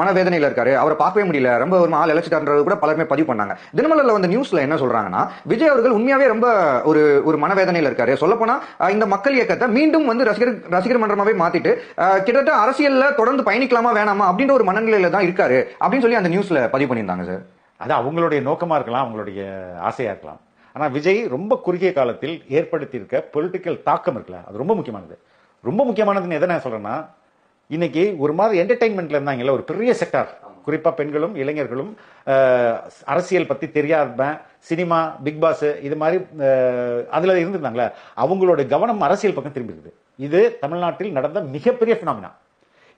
மனவேதனையில இருக்காரு. அவரை பார்க்கவே முடியல. ரொம்ப ஒரு ஆள் இழைச்சிட்டான்றது கூட பலருமே பதிவு பண்ணாங்க. தினமலர்ல வந்து நியூஸ்ல என்ன சொல்றாங்கன்னா விஜய் அவர்கள் உண்மையாவே ரொம்ப ஒரு ஒரு மனவேதனையில இருக்காரு. சொல்லப்போனா இந்த மக்கள் இயக்கத்தை மீண்டும் வந்து ரசிகர் ரசிகர் மன்றமாவே மாத்திட்டு கிட்டத்தட்ட அரசியல்ல தொடர்ந்து பயணிக்கலாமா வேணாமா அப்படின்ற ஒரு மனநிலையில தான் இருக்காரு அப்படின்னு சொல்லி அந்த நியூஸ்ல பதிவு பண்ணியிருந்தாங்க சார் அது அவங்களுடைய நோக்கமா இருக்கலாம் அவங்களுடைய ஆசையா இருக்கலாம். ஆனா விஜய் ரொம்ப குறுகிய காலத்தில் ஏற்படுத்தியிருக்க பொலிட்டிக்கல் தாக்கம் இருக்குல்ல அது ரொம்ப முக்கியமானது. ரொம்ப முக்கியமானதுன்னு எதை நான் சொல்றேன்னா இன்னைக்கு ஒரு மாதிரி என்டர்டைன்மெண்ட்ல இருந்தாங்கல்ல ஒரு பெரிய செக்டார் குறிப்பா பெண்களும் இளைஞர்களும் அரசியல் பத்தி தெரியாம சினிமா பிக் பாஸ் இது மாதிரி அதுல இருந்திருந்தாங்களே அவங்களோட கவனம் அரசியல் பக்கம் திரும்பி இருக்குது. இது தமிழ்நாட்டில் நடந்த மிகப்பெரிய பினாமினா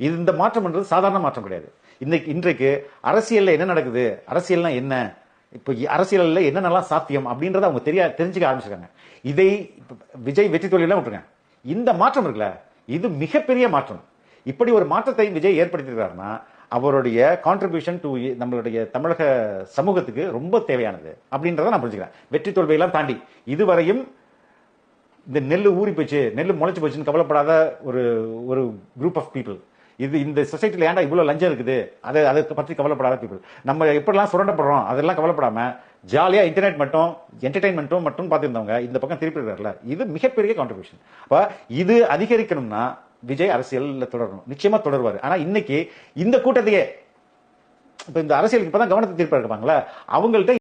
இது இந்த மாற்றம்ன்றது சாதாரண மாற்றம் கிடையாது. இன்னைக்கு இன்றைக்கு அரசியல்ல என்ன நடக்குது அரசியல்னா என்ன இப்போ அரசியல்ல என்னென்னலாம் சாத்தியம் அப்படின்றத அவங்க தெரிய தெரிஞ்சுக்க ஆரம்பிச்சிருக்காங்க. இதை விஜய் வெற்றி தோல்வியெல்லாம் விட்டுருங்க. இந்த மாற்றம் இருக்குல்ல இது மிகப்பெரிய மாற்றம். இப்படி ஒரு மாற்றத்தை விஜய் ஏற்படுத்தியிருக்காருன்னா அவருடைய கான்ட்ரிபியூஷன் டு நம்மளுடைய தமிழக சமூகத்துக்கு ரொம்ப தேவையானது அப்படின்றத நான் புரிஞ்சுக்கிறேன். வெற்றி தோல்வியெல்லாம் தாண்டி இதுவரையும் இந்த நெல் ஊறி போச்சு நெல் முளைச்சு போச்சுன்னு கவலைப்படாத ஒரு ஒரு குரூப் ஆஃப் பீப்புள் இது இந்த சொசைட்டியில் ஏன்டா இவ்வளோ லஞ்சம் இருக்குது? அதை அதை பற்றி கவலைப்படாத பீப்புள் நம்ம எப்படிலாம் சுரண்டப்படுறோம் அதெல்லாம் கவலைப்படாமல் ஜாலியாக இன்டர்நெட் மட்டும் என்டர்டைன்மெண்ட்டும் மட்டும் பார்த்துருந்தவங்க இந்த பக்கம் திருப்பி இருக்காருல்ல இது மிகப்பெரிய கான்ட்ரிபியூஷன் அப்போ இது அதிகரிக்கணும்னா விஜய் அரசியல்ல தொடரணும். நிச்சயமா தொடருவார். ஆனா இன்னைக்கு இந்த கூட்டத்தையே இப்ப இந்த அரசியலுக்கு இப்பதான் கவனத்தை திருப்பி இருப்பாங்களா அவங்கள்ட்ட